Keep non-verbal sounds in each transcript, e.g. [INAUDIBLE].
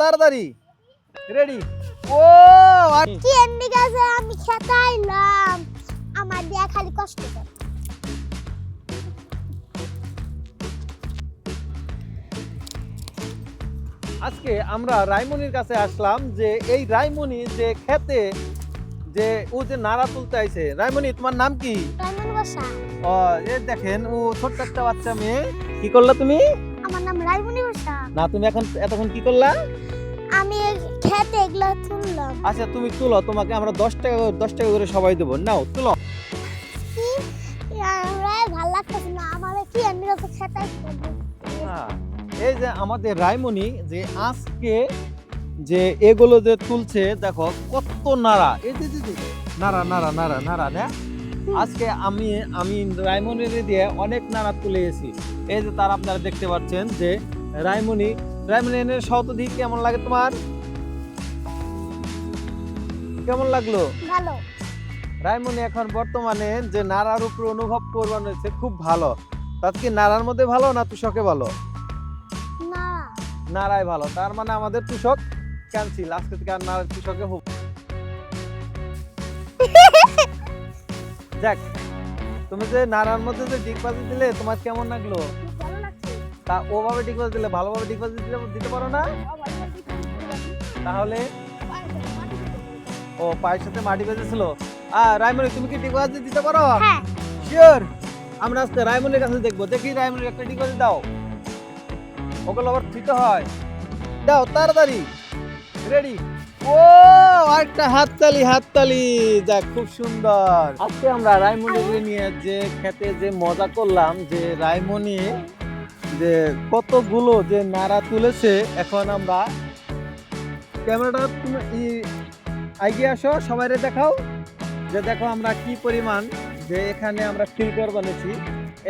তাড়াতাড়ি। রেডি ও কি এমনি গাছে? আমি খেতে আইলাম আমার দিয়া খালি কষ্ট করে। আজকে আমরা রাইমনির কাছে আসলাম যে এই রাইমনি যে খেতে যে ও যে নাড়া তুলতে আইছে। রাইমনি তোমার নাম কি? রাইমন বসা। ও এ দেখেন ও ছোট্ট একটা বাচ্চা মেয়ে। কি করলা তুমি? আমার নাম রাইমনি না তুমি এখন এতক্ষণ কি করলা? আমি খেতে এগুলো তুললাম। আচ্ছা তুমি তুলো তোমাকে আমরা দশ টাকা দশ টাকা করে সবাই দেবো। নাও তুলো। ভালো লাগতেছে না আমার কি এমনি খেতে? এই যে আমাদের রাইমনি যে আজকে যে এগুলো যে তুলছে দেখো কত নাড়া। এই যে নাড়া নাড়া নাড়া নাড়া না? আজকে আমি আমি রাইমনির দিয়ে অনেক নাড়া তুলে এসেছি। এই যে তার আপনারা দেখতে পাচ্ছেন যে রাইমনি। রাইমনি এনে শতধি কেমন লাগে তোমার? কেমন লাগল? ভালো। রাইমনি এখন বর্তমানে যে নাড়ার উপর অনুভব করবার হয়েছে খুব ভালো। তার কি নাড়ার মধ্যে ভালো না তুষকে ভালো? না। ভালো। তার মানে আমাদের তুষক ক্যান্সেল আজকে থেকে আর নাড়ার তুষকে হোক [LAUGHS] যাক তুমি যে নাড়ার মধ্যে যে ডিগবাজি দিলে তোমার কেমন লাগল? তা ওভাবে ডিগবাজি দিলে ভালোভাবে ডিগবাজি দিলে দিতে পারো না? তাহলে? ও পায়ের সাথে মাটি বেজেছিল আর রাইমনি তুমি কি ডিগবাজি দিতে পারো? হ্যাঁ। শিওর আমরা আজকে রায়মনির কাছে দেখব। দেখি রায়মনির একটা ডিগবাজি দাও। ওগুলো আবার দিতে হয়। দাও তাড়াতাড়ি। রেডি ও একটা হাততালি হাততালি। দেখ খুব সুন্দর। আজকে আমরা রায়মণিকে নিয়ে যে খেতে যে মজা করলাম যে রায়মণি যে কতগুলো যে নাড়া তুলেছে এখন আমরা ক্যামেরাটা তুমি এগিয়ে আসো সবাইরে দেখাও। যে দেখো আমরা কি পরিমাণ যে এখানে আমরা ফিল্টার বানিয়েছি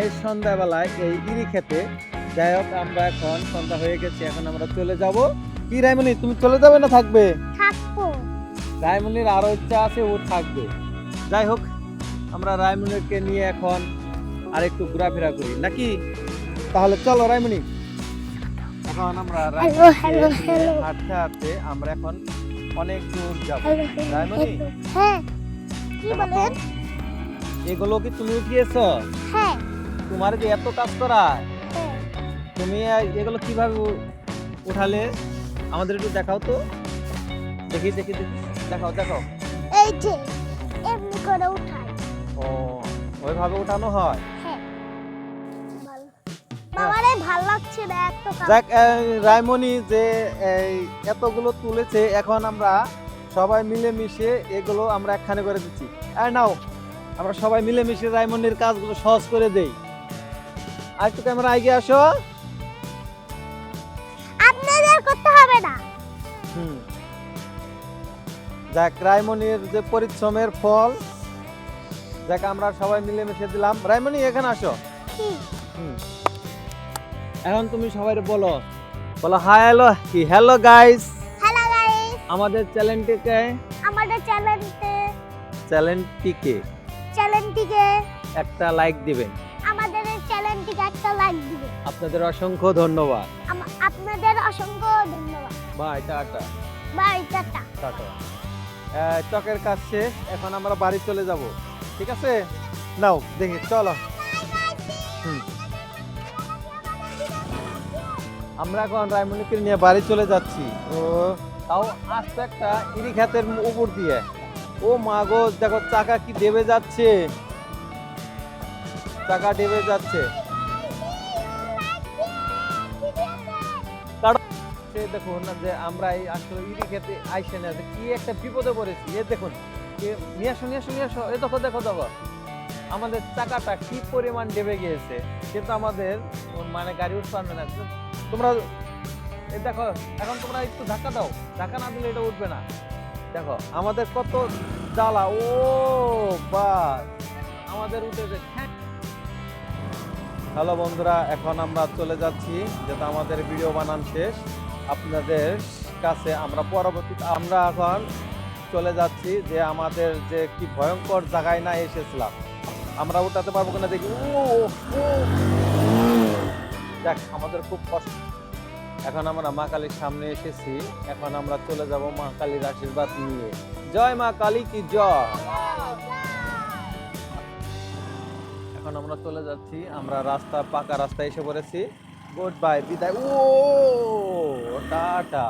এই সন্ধ্যাবেলায় এই ইরি খেতে। যাই হোক আমরা এখন সন্ধ্যা হয়ে গেছে এখন আমরা চলে যাব। কি রায়মণি তুমি চলে যাবে না থাকবে? রায়মণির আরও ইচ্ছা আছে ও থাকবে। যাই হোক আমরা রায়মণিকে নিয়ে এখন আর একটু ঘোরাফেরা করি। নাকি? তাহলে চলো রায়মণি এখন আমরা হাঁটতে হাঁটতে আমরা এখন অনেক দূর যাব। রায়মণি হ্যাঁ কি বলেন? এগুলো কি তুমি উঠিয়েছো? হ্যাঁ। তোমার যে এত কাজ করা? হ্যাঁ। তুমি এগুলো কীভাবে উঠালে? আমাদের একটু দেখাও তো। দেখি দেখি দেখি। দেখাও দেখাও। এই যে এমনি করে উঠাই। ও ওইভাবে উঠানো হয়? বাবারে ভালো লাগছে না দেখ এই রায়মণি যে এই এতগুলো তুলেছে এখন আমরা সবাই মিলেমিশে এগুলো আমরা একখানে করে দিচ্ছি। আর নাও আমরা সবাই মিলেমিশে রায়মণির কাজগুলো সহজ করে দেই। আর একটু ক্যামেরা এগিয়ে আসো। আপনাদের করতে হবে না। হুম। দেখ রায়মণির যে পরিশ্রমের ফল দেখ আমরা সবাই মিলেমিশে দিলাম। রায়মণি এখানে আসো। হুম। এখন তুমি সবাই বলো। বলো হাই হ্যালো কি? হ্যালো গাইস হ্যালো গাইস আমাদের চ্যানেলটিকে আমাদের চ্যানেলতে চ্যানেলটিকে চ্যানেলটিকে একটা লাইক দিবেন। আমাদের চ্যানেলটিকে একটা লাইক দিবে আপনাদের অসংখ্য ধন্যবাদ। আপনাদের অসংখ্য ধন্যবাদ। Bye tata. Bye tata. Tata. চকের কাজ শেষ এখন আমরা বাড়ি চলে যাব। ঠিক আছে? নাও দেখি চলো। হুম। আমরা এখন রায়মণিকে নিয়ে বাড়ি চলে যাচ্ছি। ও, তাও আস্তে একটা ইরি খাতের উপর দিয়ে। ও মা গো, দেখো চাকা কি দেবে যাচ্ছে। চাকা দেবে যাচ্ছে। দেখুন যে আমরা এই আসলে ইরি খেতে আইসে না কি একটা বিপদে পড়েছি। এ দেখুন নিয়ে আসো, নিয়ে এ দেখো দেখো দেখো। আমাদের চাকাটা কি পরিমাণ ডেবে গিয়েছে কিন্তু আমাদের মানে গাড়ি উঠতে পারবে না তোমরা দেখো এখন তোমরা একটু ধাক্কা দাও। ধাক্কা না দিলে এটা উঠবে না। দেখো আমাদের কত জ্বালা ও বা আমাদের উঠে হ্যালো বন্ধুরা এখন আমরা চলে যাচ্ছি যেটা আমাদের ভিডিও বানান শেষ। আপনাদের কাছে আমরা পরবর্তীতে আমরা এখন চলে যাচ্ছি যে আমাদের যে কি ভয়ঙ্কর জায়গায় না এসেছিলাম। আমরা উঠাতে পারব কিনা দেখি ও, ও। দেখ, আমাদের খুব কষ্ট। এখন আমরা মা কালীর সামনে এসেছি, এখন আমরা চলে যাব মা কালীর আশীর্বাদ নিয়ে। জয় মা কালী কি জয়? এখন আমরা চলে যাচ্ছি, আমরা রাস্তা, পাকা রাস্তায় এসে পড়েছি। গুড বাই বিদায়। ও, টাটা।